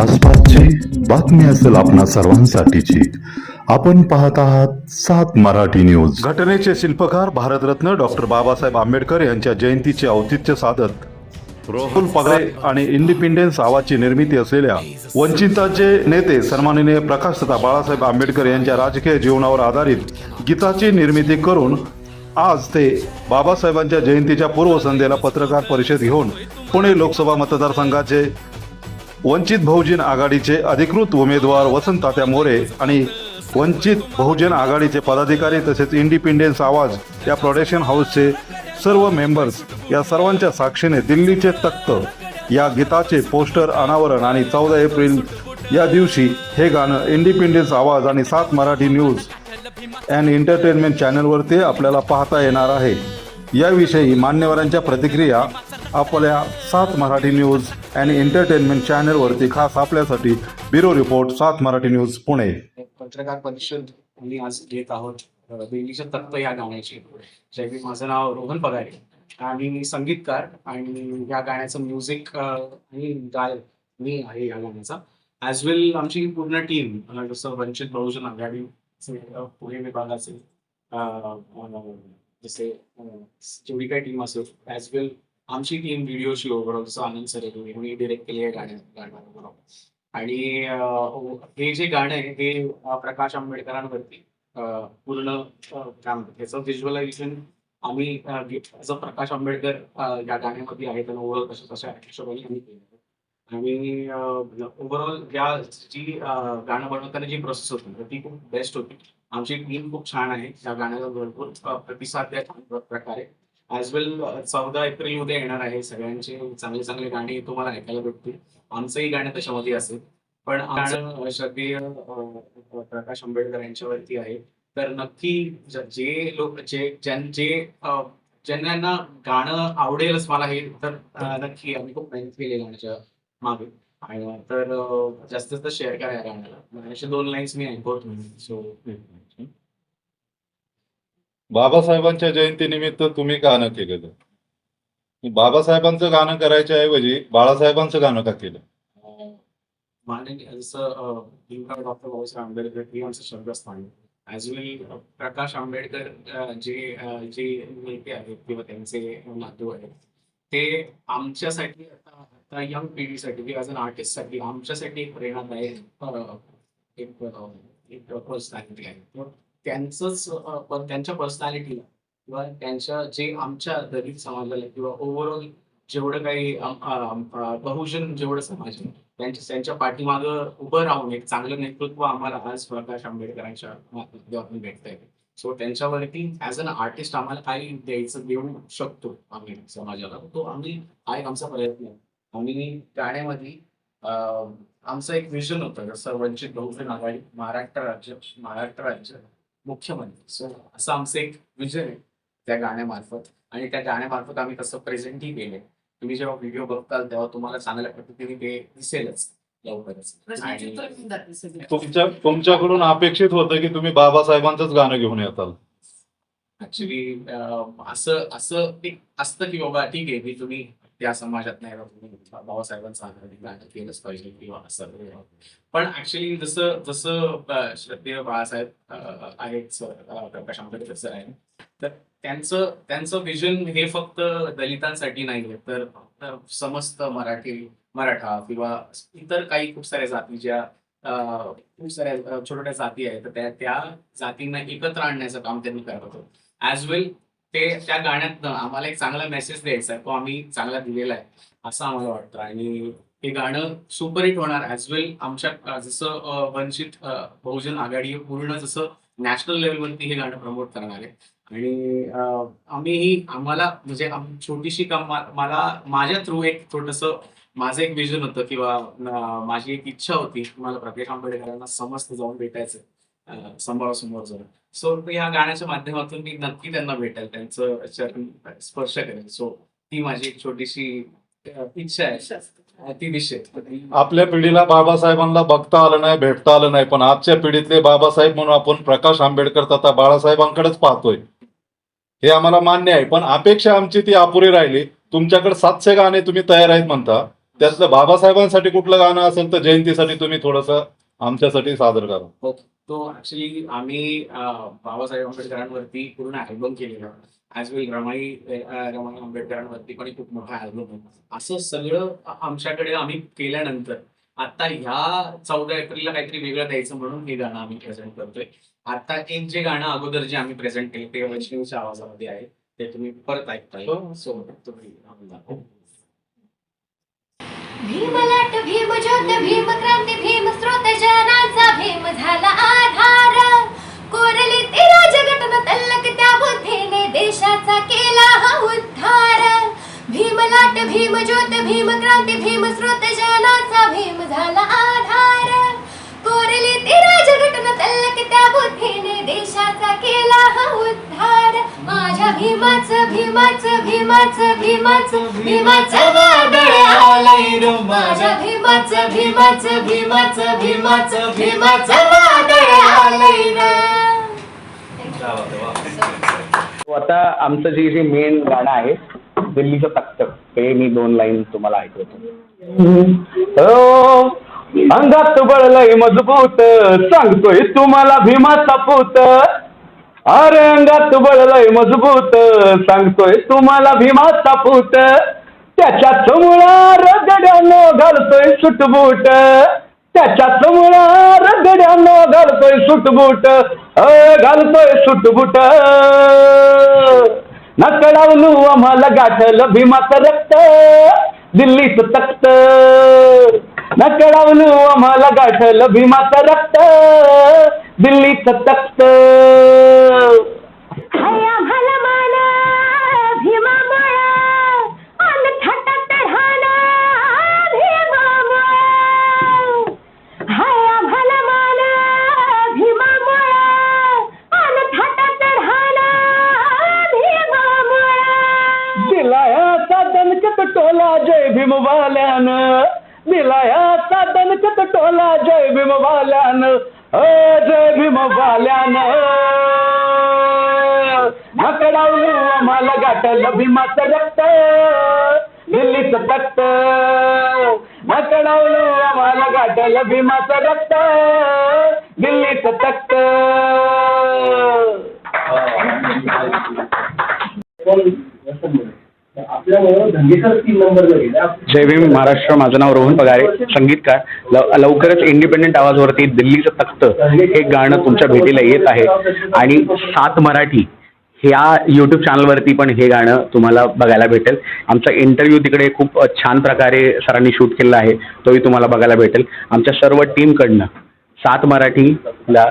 आसपासची बातमी असेल आपणा सर्वांसाठीची. आपण पाहत आहात सात मराठी न्यूज. घटनेचे शिल्पकार भारतरत्न डॉक्टर बाबासाहेब आंबेडकर यांच्या जयंतीचे औचित्य साधत. रोहुल पगारे आणि इंडिपेंडन्स आवाजची निर्मिती असलेल्या वंचिताचे नेते सन्माननीय प्रकाश तथा बाळासाहेब आंबेडकर यांच्या राजकीय जीवनावर आधारित गीताची निर्मिती करून आज ते बाबासाहेबांच्या जयंतीच्या पूर्वसंध्येला पत्रकार परिषद घेऊन पुणे लोकसभा मतदारसंघाचे वंचित बहुजन आघाडीचे अधिकृत उमेदवार वसंत तात्या मोरे आणि वंचित बहुजन आघाडीचे पदाधिकारी तसेच इंडिपेंडन्स आवाज या प्रोडक्शन हाऊसचे सर्व मेंबर्स या सर्वांच्या साक्षीने दिल्लीचे तख्त या गीताचे पोस्टर अनावरण आणि चौदा एप्रिल या दिवशी हे गाणं इंडिपेंडन्स आवाज आणि सात मराठी न्यूज अँड एंटरटेनमेंट चॅनलवरती आपल्याला पाहता येणार आहे. याविषयी मान्यवरांच्या प्रतिक्रिया आपल्या सात मराठी न्यूज अँड एंटरटेनमेंट चॅनलवरती खास आपल्यासाठी ब्युरो रिपोर्ट सात मराठी न्यूज पुणे. पत्रकार परिषद आम्ही आज घेत आहोत. अ, तत्व या गाण्याची. ज्यावेळी माझं नाव रोहन पगारे आणि मी संगीतकार आणि या गाण्याचं म्युझिक आणि गाय मी आहे या गाण्याचा. ॲज वेल आमची पूर्ण टीम जसं वंचित बहुजन आघाडी पुणे विभागाचे जसे जेवढी काही टीम असेल ॲज वेल आमची टीम व्हिडिओची ओव्हरऑल जसं आनंद सर आहे मी डिरेक्ट केली आहे गाण्या आणि हे जे गाणं आहे हे प्रकाश आंबेडकरांवरती पूर्ण काय म्हणतात त्याचं व्हिज्युअलायझेशन आम्ही ॲज अ प्रकाश आंबेडकर या गाण्यामध्ये आहे त्यांना ओव्हरऑल तशा तशा हिशोबाने आम्ही केलं आणि ओव्हरऑल या जी गाणं बनवताना जी प्रोसेस होती ती खूप बेस्ट होती. आमची टीम खूप छान आहे या गाण्याला भरपूर प्रतिसाद द्या छान प्रकारे. ॲज वेल चौदा एप्रिल उद्या येणार आहे. सगळ्यांचे चांगले चांगले गाणी तुम्हाला ऐकायला भेटतील. आमचंही गाणं त्याच्यामध्ये असेल. पण आमचं श्रद्धेय प्रकाश आंबेडकर यांच्यावरती आहे. तर नक्की ज- लोक जे ज्यां- जे अं, ज्यांना गाणं आवडेलच मला हे तर नक्की आम्ही खूप मेहनत केली गाण्याच्या मागे. आणि तर अं, जास्तीत जास्त शेअर करा या गाण्याला. गाण्याचे दोन लाईन्स मी ऐकवतो सो बाबासाहेबांच्या जयंतीनिमित्त तुम्ही गाणं केलेलं. बाबासाहेबांचं गाणं करायच्या ऐवजी बाळासाहेबांचं गाणं का केलं? माननीय जसं भीमराव डॉक्टर बाबासाहेब आंबेडकर हे आमचं शब्दस्थान ॲज वेल प्रकाश आंबेडकर जे जे नेते आहेत किंवा त्यांचे नातू आहेत ते आमच्यासाठी आता आता यंग पिढीसाठी किंवा ॲज अन आर्टिस्टसाठी आमच्यासाठी एक प्रेरणादायक एक एक पर्सनॅलिटी आहे त्यांचंच त्यांच्या पर्सनॅलिटीला किंवा त्यांच्या जे आमच्या दलित समाजाला किंवा ओव्हरऑल जेवढं काही बहुजन जेवढं समाज आहे त्यांच्या त्यांच्या पाठीमागं उभं राहून एक चांगलं नेतृत्व आम्हाला आज प्रकाश आंबेडकरांच्या माध्यमातून भेटतंय सो त्यांच्यावरती ऍज अन आर्टिस्ट आम्हाला काही द्यायचं देऊ शकतो आम्ही समाजाला. तो आम्ही हा एक आमचा प्रयत्न. आहे आणि गाण्यामध्ये आमचं एक विजन होतं जसं वंचित बहुजन आघाडी महाराष्ट्र राज्य महाराष्ट्र राज्य. मुख्यमंत्री. सो असं आमचं एक विजन आहे त्या गाण्यामार्फत. आणि त्या गाण्यामार्फत आम्ही तसं प्रेझेंटही केले तुम्ही जेव्हा व्हिडिओ बघताल तेव्हा तुम्हाला चांगल्या पद्धतीने ते दिसेलच तुमच्या तुमच्याकडून अपेक्षित होतं की तुम्ही बाबासाहेबांचंच गाणं घेऊन येताल. ऍक्च्युली असं असं एक असतं की बाबा ठीक आहे की तुम्ही त्या समाजात नाही तुम्ही बाबासाहेबांचं आदर केलंच पाहिजे किंवा असं पण ऍक्च्युली जसं जसं श्रद्धेय बाळासाहेब आहेत प्रकाश आंबेडकर सर आहे तर त्यांचं त्यांचं विजन हे फक्त दलितांसाठी नाहीये तर तर समस्त मराठी मराठा किंवा इतर काही खूप साऱ्या जाती ज्या खूप साऱ्या छोट्या जाती आहेत तर त्या त्या जातींना एकत्र आणण्याचं काम त्यांनी करत होतं. ॲज वेल ते त्या गाण्यातनं आम्हाला एक चांगला मेसेज द्यायचा आहे. तो आम्ही चांगला दिलेला आहे असं आम्हाला वाटतं. आणि हे गाणं सुपरहिट होणार ॲज वेल आमच्या जसं वंचित बहुजन आघाडी पूर्ण जसं नॅशनल लेवलवरती हे गाणं प्रमोट करणार आहे. आणि आम्ही आम्हाला म्हणजे छोटीशी काम मला माझ्या थ्रू एक छोटस माझं एक विजन होतं किंवा माझी एक इच्छा होती मला प्रकाश आंबेडकरांना समस्त जाऊन भेटायचं. समोरासमोर जाऊन सो या गाण्याच्या माध्यमातून मी नक्की त्यांना भेटेल त्यांचं चरण स्पर्श करेल. सो ती माझी एक छोटीशी इच्छा आहे. ती आपल्या पिढीला बाबासाहेबांना बघता आलं नाही भेटता आलं नाही पण आजच्या पिढीतले बाबासाहेब म्हणून आपण प्रकाश आंबेडकर तथा बाळासाहेबांकडेच पाहतोय. हे आम्हाला मान्य आहे पण अपेक्षा आमची ती अपुरी राहिली. तुमच्याकडे सातशे गाणे तुम्ही तयार आहेत म्हणता. त्यातलं बाबासाहेबांसाठी कुठलं गाणं असेल तर जयंतीसाठी तुम्ही थोडस आमच्यासाठी सादर करा. तो ऍक्च्युली आम्ही बाबासाहेब आंबेडकरांवरती पूर्ण अल्बम केलेला. ॲज वेल रमाई रमाई आंबेडकरांवरती पण खूप मोठा अल्बम आहे. असं सगळं आमच्याकडे आम्ही केल्यानंतर आता ह्या चौदा एप्रिलला काहीतरी वेगळं द्यायचं म्हणून हे गाणं आम्ही प्रेझेंट करतोय. आता एक जे गाणं अगोदर जे आम्ही प्रेझेंट केलं ते वैष्णवीच्या आवाजामध्ये आहे. ते तुम्ही परत ऐकताय. हो. सो तुम्ही आम्हाला- भीमलाट भीम ज्योत भीम क्रांती भीम स्रोत जनाचा भीम झाला आधार. कोरली भीमाचं भीमाचं भीमाचं भीमाचं भीमाचं वादळ आलंय रे माझ्या भीमाचं भीमाचं भीमाचं भीमाचं भीमाचं वादळ आलंय रे तो आता आमचं जे जे मेन गाणं आहे दिल्लीचं तख्त ते मी दोन लाईन तुम्हाला ऐकवतो. हो अंगात बळलय मजबूत सांगतोय तुम्हाला भीमाचा पूत अरे अंगात बळलय मजबूत. सांगतोय तुम्हाला भीमाचा पूत त्याच्या मुळा रगड्यानं घालतोय सुटबूट. त्याच्या मुळा रगड्यानं घालतोय सुटबूट. घालतोय सुटबूट. नकळावलू आम्हाला गाठलं भीमाचं रक्त. दिल्लीच तख्त. नकळावलू आम्हाला गाठलं भीमाचं रक्त. दिल्लीच तख्त टोला जय भीमवाल्यानं. दिलायाचा दणकत टोला जय भीमवाल्यानं. जय भीमवाल्यानं. नकडावलं आम्हाला गाठलं भीमाचं रक्त. दिल्लीचं तख्त नकडावलं आम्हाला गाठलं भीमाचं रक्त. दिल्लीचं तख्त जय भीम महाराष्ट्र माझं नाव रोहन पगारे संगीतकार. लव लवकरच इंडिपेंडेंट आवाजवरती दिल्लीचं तख्त हे गाणं तुमच्या भेटीला येत आहे. आणि सात मराठी ह्या यूट्यूब चॅनलवरती पण हे गाणं तुम्हाला बघायला भेटेल. आमचा इंटरव्ह्यू तिकडे खूप छान प्रकारे सरांनी शूट केलेला आहे. तोही तुम्हाला बघायला भेटेल. आमच्या सर्व टीमकडनं सात मराठीला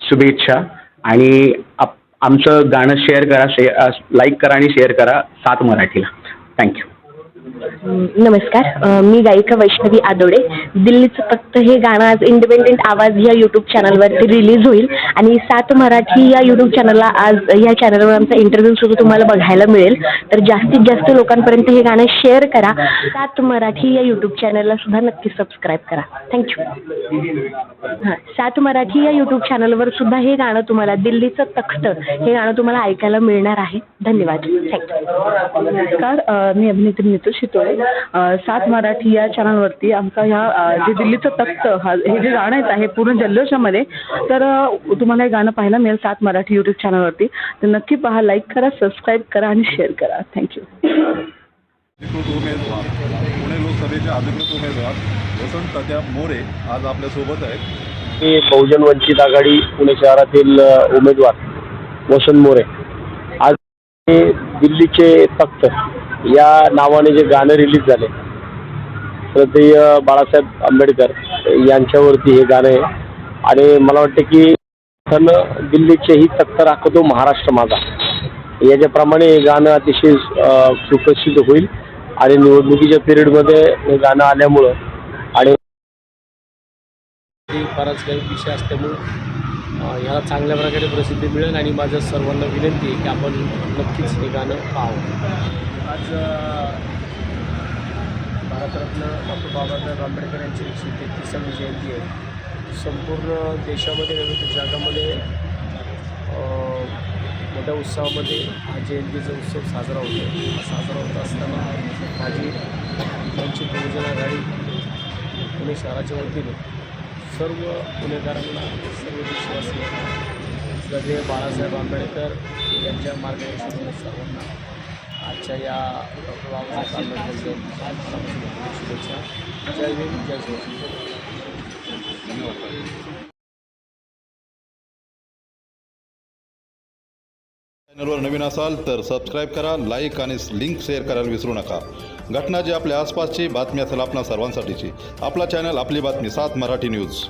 शुभेच्छा आणि आप- आमचं गाणं शेअर करा शे लाईक करा आणि शेअर करा सात मराठीला. थँक्यू नमस्कार. मी गायिका वैष्णवी आदोडे. दिल्लीचं फक्त हे गाणं आज इंडिपेंडेंट आवाज या यूट्यूब चॅनलवरती रिलीज होईल. आणि सात मराठी या यूट्यूब चॅनलला आज या चॅनलवर आमचा इंटरव्ह्यू सुद्धा तुम्हाला बघायला मिळेल. तर जास्तीत जास्त लोकांपर्यंत हे गाणं शेअर करा. सात मराठी या यूट्यूब चॅनलला सुद्धा नक्की सबस्क्राईब करा. थँक्यू हां सात मराठी या यूट्यूब चॅनलवर सुद्धा हे गाणं तुम्हाला दिल्लीचं तख्त हे गाणं तुम्हाला ऐकायला मिळणार आहे. धन्यवाद. थँक्यू नमस्कार मी अभिनेत्री नीतू इच्छितोय सात मराठी या चॅनलवरती आमचा ह्या जे दिल्लीचं तख्त हा हे जे गाणं येत आहे पूर्ण जल्लोषामध्ये तर तुम्हाला हे गाणं पाहायला मिळेल सात मराठी यूट्यूब चॅनलवरती. तर नक्की पहा लाईक करा सबस्क्राईब करा आणि शेअर करा. थँक्यू पुणे लोकसभेचे अधिकृत उमेदवार वसंत मोरे आज आपल्यासोबत आहेत मी बहुजन वंचित आघाडी पुणे शहरातील उमेदवार वसंत मोरे. आज दिल्लीचे तख्त. या नावाने जे गाणं रिलीज झाले श्रद्धेय बाळासाहेब आंबेडकर यांच्यावरती हे गाणं आहे. आणि मला वाटतं की सन दिल्लीचे ही तख्त राखतो महाराष्ट्र माझा. याच्याप्रमाणे हे गाणं अतिशय सुप्रसिद्ध होईल. आणि निवडणुकीच्या पिरियडमध्ये हे गाणं आल्यामुळं आणि बराच काही विषय असल्यामुळं ह्याला चांगल्या प्रकारे प्रसिद्धी मिळेल. आणि माझं सर्वांना विनंती आहे की आपण नक्कीच हे गाणं पाहावं. आज भारतरत्न डॉक्टर बाबासाहेब आंबेडकर यांची एकशे तेहतीसावी जयंती आहे. संपूर्ण देशामध्ये विविध जगामध्ये मोठ्या उत्सवामध्ये हा जयंतीचा उत्सव साजरा होतो. साजरा होत असताना माझी त्यांची बहुजन आघाडी पुणे शहराच्या वतीने सर्व पुणेकरांना सर्व देशवासियांना सगळे बाळासाहेब आंबेडकर यांच्या मार्गदर्शनाने सर्वांना आजच्या या डॉक्टर बाबासाहेब आंबेडकर शुभेच्छा जय हिंद जय धन्यवाद चॅनलवर नवीन असाल तर सबस्क्राईब करा लाईक आणि लिंक शेअर करायला विसरू नका. घटना जी आपल्या आसपासची बातमी असेल आपल्या सर्वांसाठीची. आपला चॅनल आपली बातमी सात मराठी न्यूज